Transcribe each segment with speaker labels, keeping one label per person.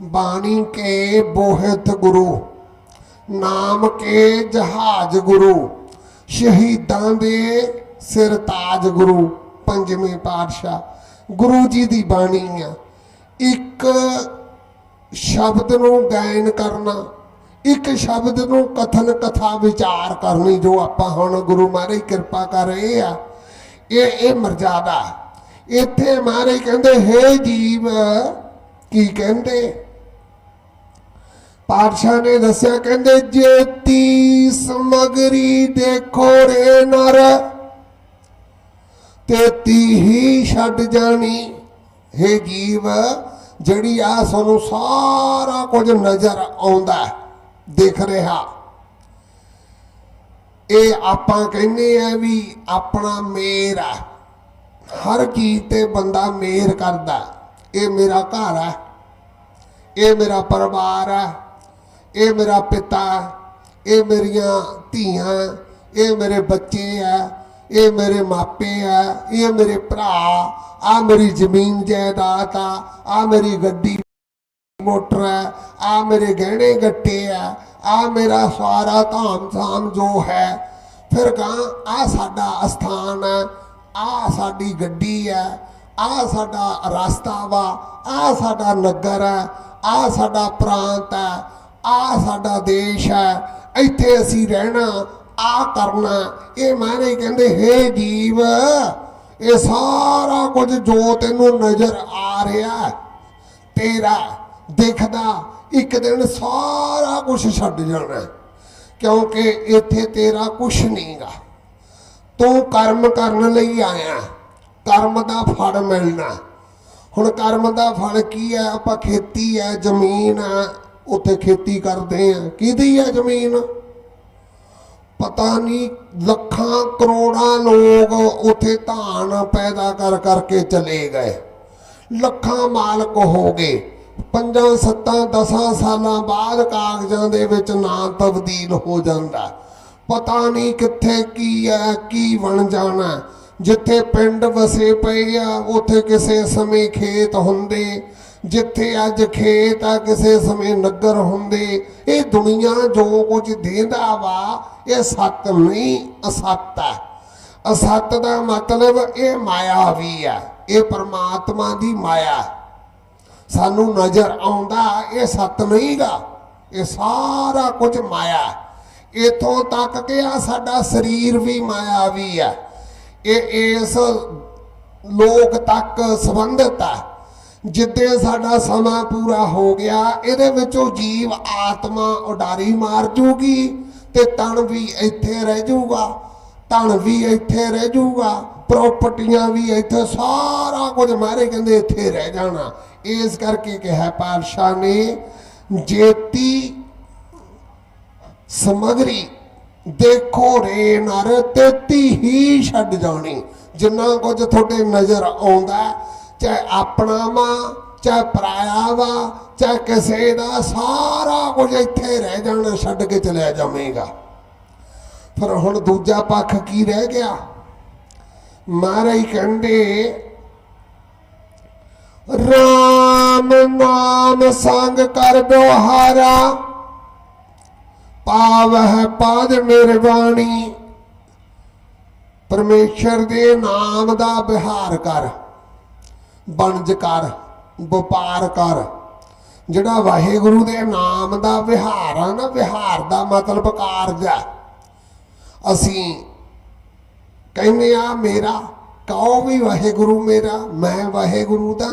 Speaker 1: ਬਾਣੀ ਕੇ ਬੋਹਿਤ ਗੁਰੂ, ਨਾਮ ਕੇ ਜਹਾਜ ਗੁਰੂ, ਸ਼ਹੀਦਾਂ ਦੇ ਸਿਰ ਗੁਰੂ, ਪੰਜਵੇਂ ਪਾਤਸ਼ਾਹ। ਗੁਰੂ ਜੀ ਦੀ ਬਾਣੀ ਆ। ਇੱਕ ਸ਼ਬਦ ਨੂੰ ਗਾਇਨ ਕਰਨਾ, ਇੱਕ ਸ਼ਬਦ ਨੂੰ ਕਥਨ ਕਥਾ ਵਿਚਾਰ ਕਰਨੀ, ਜੋ ਆਪਾਂ ਹੁਣ ਗੁਰੂ ਮਹਾਰਾਜ ਕਿਰਪਾ ਕਰ ਰਹੇ ਆ, ਇਹ ਇਹ ਮਰਜ਼ਾਦਾ। ਇੱਥੇ ਮਹਾਰਾਜ ਕਹਿੰਦੇ, ਹੈ ਜੀਵ, ਕੀ ਕਹਿੰਦੇ? ਪਾਤਸ਼ਾਹ ਨੇ ਦੱਸਿਆ ਕਹਿੰਦੇ ਜੇ ਤੀ ਸਮਗਰੀ ਦੇਖੋ ਰੇ ਨਰ ਤੇ ਤੀ ਹੀ ਛੱਡ ਜਾਣੀ ਹੈ ਜੀਵ ਜਿਹੜੀ ਆ ਸਾਨੂੰ ਸਾਰਾ ਕੁਝ ਨਜ਼ਰ ਆਉਂਦਾ ਹੈ, ਦਿਖ ਰਿਹਾ। ਇਹ ਆਪਾਂ ਕਹਿੰਦੇ ਆ ਵੀ ਆਪਣਾ ਮੇਰ ਆ ਹਰ ਚੀਜ਼ ਤੇ ਬੰਦਾ ਮੇਰ ਕਰਦਾ। ਇਹ ਮੇਰਾ ਘਰ ਹੈ। ਇਹ ਮੇਰਾ ਪਰਿਵਾਰ ਹੈ। ਇਹ ਮੇਰਾ ਪਿਤਾ, ਇਹ ਮੇਰੀਆਂ ਧੀਆਂ, ਇਹ ਮੇਰੇ ਬੱਚੇ ਆ, ਇਹ ਮੇਰੇ ਮਾਪੇ ਆ, ਇਹ ਮੇਰੇ ਭਰਾ ਆ ਮੇਰੀ ਜ਼ਮੀਨ ਜਾਇਦਾਦ ਆ ਆ ਮੇਰੀ ਗੱਡੀ, ਮੋਟਰ ਹੈ ਆ ਮੇਰੇ ਗਹਿਣੇ ਗੱਟੇ ਆ ਆ ਮੇਰਾ ਸਾਰਾ ਧਾਮ ਧਾਮ ਜੋ ਹੈ, ਫਿਰ ਕਹਾਂ ਆ ਸਾਡਾ ਅਸਥਾਨ ਹੈ ਆ ਸਾਡੀ ਗੱਡੀ ਹੈ ਆ ਸਾਡਾ ਰਸਤਾ ਵਾ ਆ ਸਾਡਾ ਨਗਰ ਹੈ ਆ ਸਾਡਾ ਪ੍ਰਾਂਤ ਹੈ ਆ ਸਾਡਾ ਦੇਸ਼ ਹੈ, ਇੱਥੇ ਅਸੀਂ ਰਹਿਣਾ, ਆ ਕਰਨਾ। ਇਹ ਮਾਨੇ ਕਹਿੰਦੇ, ਹੇ ਜੀਵ, ਇਹ ਸਾਰਾ ਕੁਝ ਜੋ ਤੈਨੂੰ ਨਜ਼ਰ ਆ ਰਿਹਾ ਤੇਰਾ ਦੇਖਦਾ, ਇੱਕ ਦਿਨ ਸਾਰਾ ਕੁਝ ਛੱਡ ਜਾਣਾ ਕਿਉਂਕਿ ਇੱਥੇ ਤੇਰਾ ਕੁਝ ਨਹੀਂਗਾ। ਤੂੰ ਕਰਮ ਕਰਨ ਲਈ ਆਇਆ, ਕਰਮ ਦਾ ਫਲ ਮਿਲਣਾ। ਹੁਣ ਕਰਮ ਦਾ ਫਲ ਕੀ ਹੈ? ਆਪਾਂ ਖੇਤੀ ਹੈ, ਜ਼ਮੀਨ ਹੈ ਉੱਥੇ ਖੇਤੀ ਕਰਦੇ ਆ। ਕਿਹਦੀ ਹੈ ਜ਼ਮੀਨ? ਪਤਾ ਨਹੀਂ, ਲੱਖਾਂ ਕਰੋੜਾਂ ਲੋਕ ਉੱਥੇ ਧਾਨ ਪੈਦਾ ਕਰ ਕਰਕੇ ਚਲੇ ਗਏ। ਲੱਖਾਂ ਮਾਲਕ ਹੋ ਗਏ। ਪੰਜਾਂ, ਸੱਤਾਂ, ਦਸਾਂ ਸਾਲਾਂ ਬਾਅਦ ਕਾਗਜ਼ਾਂ ਦੇ ਵਿੱਚ ਨਾਂ ਤਬਦੀਲ ਹੋ ਜਾਂਦਾ। ਪਤਾ ਨਹੀਂ ਕਿੱਥੇ ਕੀ ਹੈ, ਕੀ ਬਣ ਜਾਣਾ। ਜਿੱਥੇ ਪਿੰਡ ਵਸੇ ਪਏ ਆ, ਉੱਥੇ ਕਿਸੇ ਸਮੇਂ ਖੇਤ ਹੁੰਦੇ। ਜਿੱਥੇ ਅੱਜ ਖੇਤ ਆ, ਕਿਸੇ ਸਮੇਂ ਨਗਰ ਹੁੰਦੇ। ਇਹ ਦੁਨੀਆ ਜੋ ਕੁਝ ਦੇਂਦਾ ਵਾ, ਇਹ ਸੱਤ ਨਹੀਂ, ਅਸੱਤ ਹੈ ਅਸੱਤ ਦਾ ਮਤਲਬ ਇਹ ਮਾਇਆ ਵੀ ਆ। ਇਹ ਪਰਮਾਤਮਾ ਦੀ ਮਾਇਆ। ਸਾਨੂੰ ਨਜ਼ਰ ਆਉਂਦਾ, ਇਹ ਸੱਤ ਨਹੀਂਗਾ ਇਹ ਸਾਰਾ ਕੁਝ ਮਾਇਆ। ਇਥੋਂ ਤੱਕ ਕਿ ਆ ਸਾਡਾ ਸਰੀਰ ਵੀ ਮਾਇਆ ਵੀ ਆ। ਇਹ ਇਸ ਲੋਕ ਤੱਕ ਸੰਬੰਧਿਤ ਹੈ। ਜਿੱਦੇ ਸਾਡਾ ਸਮਾਂ ਪੂਰਾ ਹੋ ਗਿਆ, ਇਹਦੇ ਵਿੱਚੋਂ ਜੀਵ ਆਤਮਾ ਉਡਾਰੀ ਮਾਰ ਜੂਗੀ ਤੇ ਤਣ ਵੀ ਇੱਥੇ ਰਹਿ ਜਾਊਗਾ ਧਨ ਵੀ ਇੱਥੇ ਰਹਿ ਜਾਊਗਾ ਪ੍ਰਾਪਰਟੀਆਂ ਵੀ ਇੱਥੇ ਸਾਰਾ ਕੁਝ ਮਾਰੇ ਕਹਿੰਦੇ ਇੱਥੇ ਰਹਿ ਜਾਣਾ। ਇਸ ਕਰਕੇ ਕਿਹਾ ਪਾਤਸ਼ਾਹ ਨੇ, ਜੇਤੀ ਸਮਗਰੀ ਦੇਖੋ ਰੇ ਨਰ ਤੇਤੀ ਹੀ ਛੱਡ ਜਾਣੀ। ਜਿੰਨਾ ਕੁਝ ਤੁਹਾਡੇ ਨਜ਼ਰ ਆਉਂਦਾ ਚਾਹੇ ਆਪਣਾ ਵਾ, ਚਾਹੇ ਪਰਾਇਆ ਵਾ, ਚਾਹੇ ਕਿਸੇ ਦਾ, ਸਾਰਾ ਕੁਝ ਇੱਥੇ ਰਹਿ ਜਾਣਾ, ਛੱਡ ਕੇ ਚਲਿਆ ਜਾਵੇਗਾ। ਫਿਰ ਹੁਣ ਦੂਜਾ ਪੱਖ ਕੀ ਰਹਿ ਗਿਆ? ਮਹਾਰਾਜ ਕਹਿੰਦੇ, ਰਾਮ ਨਾਮ ਸੰਗ ਕਰ ਬਿਵਹਾਰਾ ਪਾਵਹਿ ਪਾਦ ਮਿਹਰਬਾਨੀ ਪਰਮੇਸ਼ਰ ਦੇ ਨਾਮ ਦਾ ਵਿਹਾਰ ਕਰ, ਬਣਜ ਕਰ, ਵਪਾਰ ਕਰ। ਜਿਹੜਾ ਵਾਹਿਗੁਰੂ ਦੇ ਨਾਮ ਦਾ ਵਿਹਾਰ ਆ ਨਾ, ਵਿਹਾਰ ਦਾ ਮਤਲਬ ਕਾਰਜ ਆ। ਅਸੀਂ ਕਹਿੰਦੇ ਆ, ਮੇਰਾ, ਕਹੋ ਵੀ ਵਾਹਿਗੁਰੂ ਮੇਰਾ, ਮੈਂ ਵਾਹਿਗੁਰੂ ਦਾ।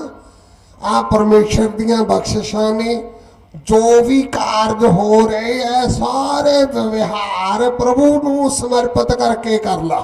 Speaker 1: ਆ ਪਰਮੇਸ਼ਰ ਦੀਆਂ ਬਖਸ਼ਿਸ਼ਾਂ ਨੇ ਜੋ ਵੀ ਕਾਰਜ ਹੋ ਰਹੇ ਐ ਸਾਰੇ ਵਿਵਹਾਰ ਪ੍ਰਭੂ ਨੂੰ ਸਮਰਪਿਤ ਕਰਕੇ ਕਰ ਲਾ।